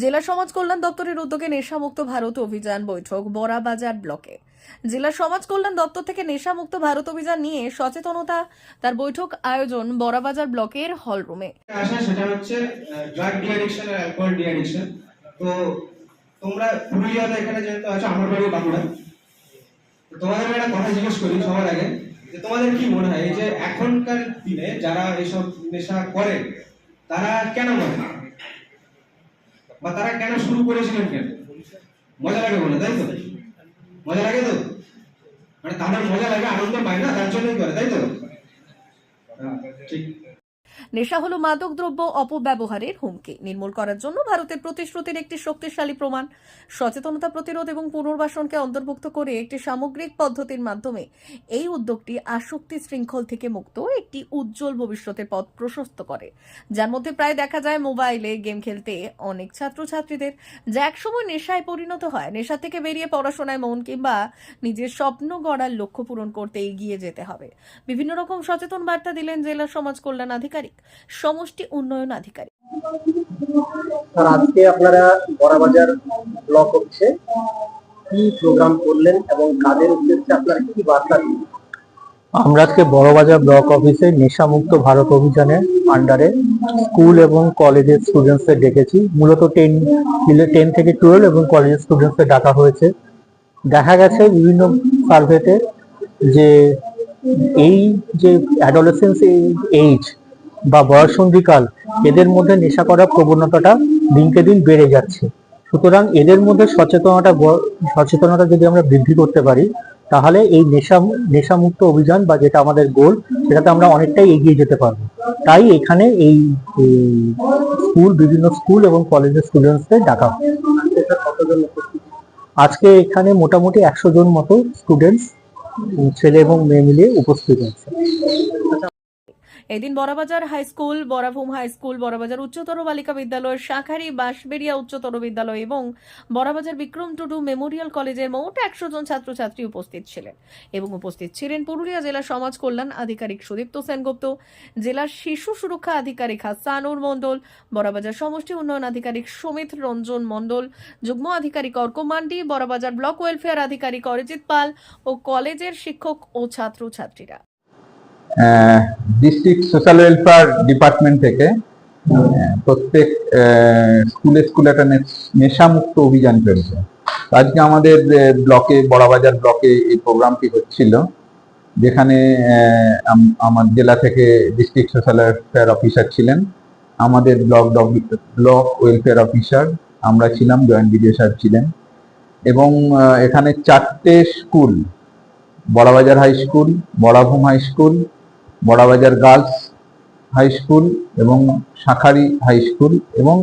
জেলা সমাজ কল্যাণ দপ্তরের উদ্যোগে নেশামুক্ত ভারত অভিযান বৈঠক বড়াবাজার ব্লকে। জেলা সমাজ কল্যাণ দপ্তর থেকে নেশামুক্ত ভারত অভিযান নিয়ে সচেতনতা, তার বৈঠক আয়োজন বড়াবাজার ব্লকের হলরুমে। আসে সেটা হচ্ছে ড্রাগ ডি অ্যাডিকশন আর অ্যালকোহল ডি অ্যাডিকশন তো তোমরা পুরুলিয়াতে এখানে যেহেতু আছো, আমার বাড়ি তো তোমাদের একটা কথা জিজ্ঞেস করি সবার আগে, যে তোমাদের কি মনে হয়, এই যে এখনকার দিনে যারা এইসব নেশা করে, তারা কেন বা তারা কেন শুরু করেছিলেন কেন? মজা লাগে বলে তাই তো? মজা লাগে তো? মানে তাদের মজা লাগে আনন্দ পায় না তার জন্যই করে তাই তো? হ্যাঁ, ঠিক। নেশা হলো মাদকদ্রব্য অপব্যবহারের হুমকি। নির্মূল করার জন্য ভারতের প্রতিশ্রুতির একটি শক্তিশালী প্রমাণ। সচেতনতা প্রতিরোধ এবং পুনর্বাসনকে অন্তর্ভুক্ত করে একটি সামগ্রিক পদ্ধতির মাধ্যমে এই উদ্যোগটি আসক্তি শৃঙ্খল থেকে মুক্ত একটি উজ্জ্বল ভবিষ্যতের পথ প্রশস্ত করে। যার মধ্যে প্রায় দেখা যায় মোবাইলে গেম খেলতে অনেক ছাত্রছাত্রীদের যা একসময় নেশায় পরিণত হয়। নেশা থেকে বেরিয়ে পড়াশোনায় মন কিংবা নিজের স্বপ্ন গড়ার লক্ষ্য পূরণ করতে এগিয়ে যেতে হবে। বিভিন্ন রকম সচেতন বার্তা দিলেন জেলা সমাজ কল্যাণ আধিকারিক। সমষ্টি উন্নয়ন আধিকারিক। স্যার আজকে আপনারা বড়াবাজার ব্লক হচ্ছে। কি প্রোগ্রাম করলেন এবং কাদের উদ্দেশ্যে আপনারা কি বার্তা দিলেন? আমরা আজকে বড়বাজার ব্লক অফিসে নেশামুক্ত ভারত অভিযানের আন্ডারে স্কুল এবং কলেজের স্টুডেন্টসদের ডেকেছি। মূলত টেন টেন থেকে টুয়েলভ এবং কলেজের স্টুডেন্টসদের ডাকা হয়েছে। দেখা গেছে বিভিন্ন সার্ভেতে যে এই যে অ্যাডোলেসেন্স এইজ বা বয়সন্ধিকাল, এদের মধ্যে নেশা করার প্রবণতাটা দিনকে দিন বেড়ে যাচ্ছে। সুতরাং এদের মধ্যে সচেতনতা সচেতনতা যদি আমরা বৃদ্ধি করতে পারি, তাহলে এই নেশা, নেশামুক্ত অভিযান বা যেটা আমাদের গোল, সেটাতে আমরা অনেকটাই এগিয়ে যেতে পারব। তাই এখানে এই স্কুল, বিভিন্ন স্কুল এবং কলেজের স্টুডেন্টসদের ডাকা আজকে এখানে মোটামুটি একশো জন মতো স্টুডেন্টস, ছেলে এবং মেয়ে মিলিয়ে উপস্থিত আছে এদিন Barabazar high school Barabhum high school, Barabazar উচ্চতর বালিকা বিদ্যালয়, শাখারি, বাঁশবেড়িয়া উচ্চতর বিদ্যালয় এবং বড়বাজার বিক্রম টুডু মেমোরিয়াল কলেজের মোট একশো জন ছাত্রছাত্রী উপস্থিত ছিলেন এবং উপস্থিত ছিলেন পুরুলিয়া জেলা সমাজ কল্যাণ আধিকারিক সুদীপ্ত সেনগুপ্ত, জেলার শিশু সুরক্ষা আধিকারিক হাসানুর মণ্ডল, বড়বাজার সমষ্টি উন্নয়ন আধিকারিক সমিত রঞ্জন মণ্ডল, যুগ্ম আধিকারিক অর্ক মান্ডি, বড়বাজার ব্লক ওয়েলফেয়ার আধিকারিক অরিজিৎ পাল ও কলেজের শিক্ষক ও ছাত্রছাত্রীরা। ডিস্ট্রিক্ট সোশ্যাল ওয়েলফেয়ার ডিপার্টমেন্ট থেকে প্রত্যেক স্কুলে স্কুলে একটা নেশামুক্ত অভিযান চলছে। আজকে আমাদের ব্লকে, বড়াবাজার ব্লকে এই প্রোগ্রামটি হচ্ছিল, যেখানে আমার জেলা থেকে ডিস্ট্রিক্ট সোশ্যাল ওয়েলফেয়ার অফিসার ছিলেন। আমাদের ব্লক ব্লক ওয়েলফেয়ার অফিসার আমরা ছিলাম জয়েন্ট বিডিও সাহেব ছিলেন। এবং এখানে চারটে school Barabazar high school Barabhum high school Barabazar girls high school এবং শাখারি হাই স্কুল এবং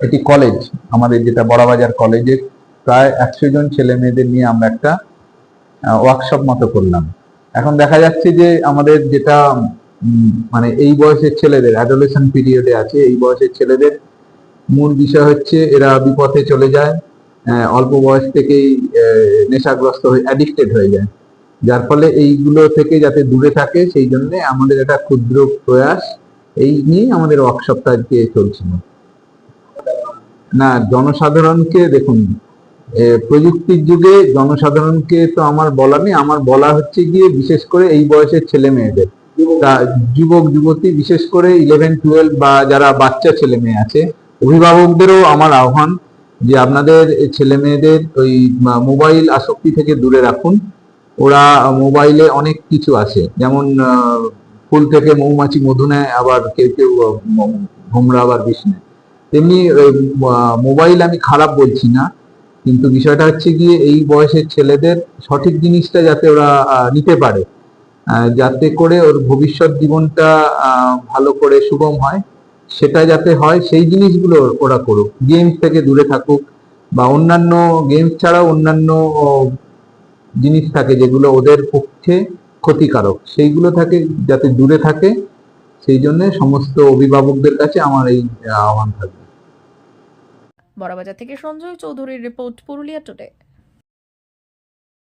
এটি কলেজ, আমাদের যেটা বড়াবাজার কলেজের প্রায় একশো জন ছেলে মেয়েদের নিয়ে আমরা একটা ওয়ার্কশপ মতো করলাম। এখন দেখা যাচ্ছে যে আমাদের যেটা মানে এই বয়সের ছেলেদের অ্যাডোলেশন পিরিয়ডে আছে, এই বয়সের ছেলেদের মূল বিষয় হচ্ছে এরা বিপথে চলে যায় অল্প বয়স থেকেই নেশাগ্রস্ত হয়ে অ্যাডিক্টেড হয়ে যায়। যার ফলে এইগুলো থেকে যাতে দূরে থাকে, সেই জন্য আমাদের একটা ক্ষুদ্র প্রয়াস, এই নিয়ে আমাদের ওয়ার্কশপটা আজকে চলছিল না, জনসাধারণকে দেখুন প্রযুক্তির যুগে জনসাধারণকে তো আমার বলা নেই, আমার বলা হচ্ছে গিয়ে বিশেষ করে এই বয়সের ছেলে মেয়েদের। যুবক, যুবতী, বিশেষ করে ইলেভেন টুয়েলভ বা যারা বাচ্চা ছেলে মেয়ে আছে, অভিভাবকদেরও আমার আহ্বান যে আপনাদের ছেলে মেয়েদের ওই মোবাইল আসক্তি থেকে দূরে রাখুন। ওরা মোবাইলে অনেক কিছু আছে। যেমন ফুল থেকে মৌমাছি মধু নেয় আবার কেউ কেউ ভোমরা আবার বিষ নেয় তেমনি মোবাইল আমি খারাপ বলছি না, কিন্তু বিষয়টা হচ্ছে গিয়ে এই বয়সের ছেলেদের সঠিক জিনিসটা যাতে ওরা নিতে পারে। যাতে করে ওর ভবিষ্যৎ জীবনটা ভালো করে সুগম হয়, সেটা যাতে হয়, সেই জিনিসগুলো ওরা করুক। গেমস থেকে দূরে থাকুক, বা অন্যান্য গেমস ছাড়াও অন্যান্য জিনিস থাকে যেগুলো ওদের পক্ষে ক্ষতিকারক, সেইগুলো থাকে যাতে দূরে থাকে, সেই জন্য সমস্ত অভিভাবকদের কাছে আমার এই আহ্বান থাকবে। বড়বাজার থেকে সঞ্জয় চৌধুরীর রিপোর্ট পুরুলিয়া টুডে।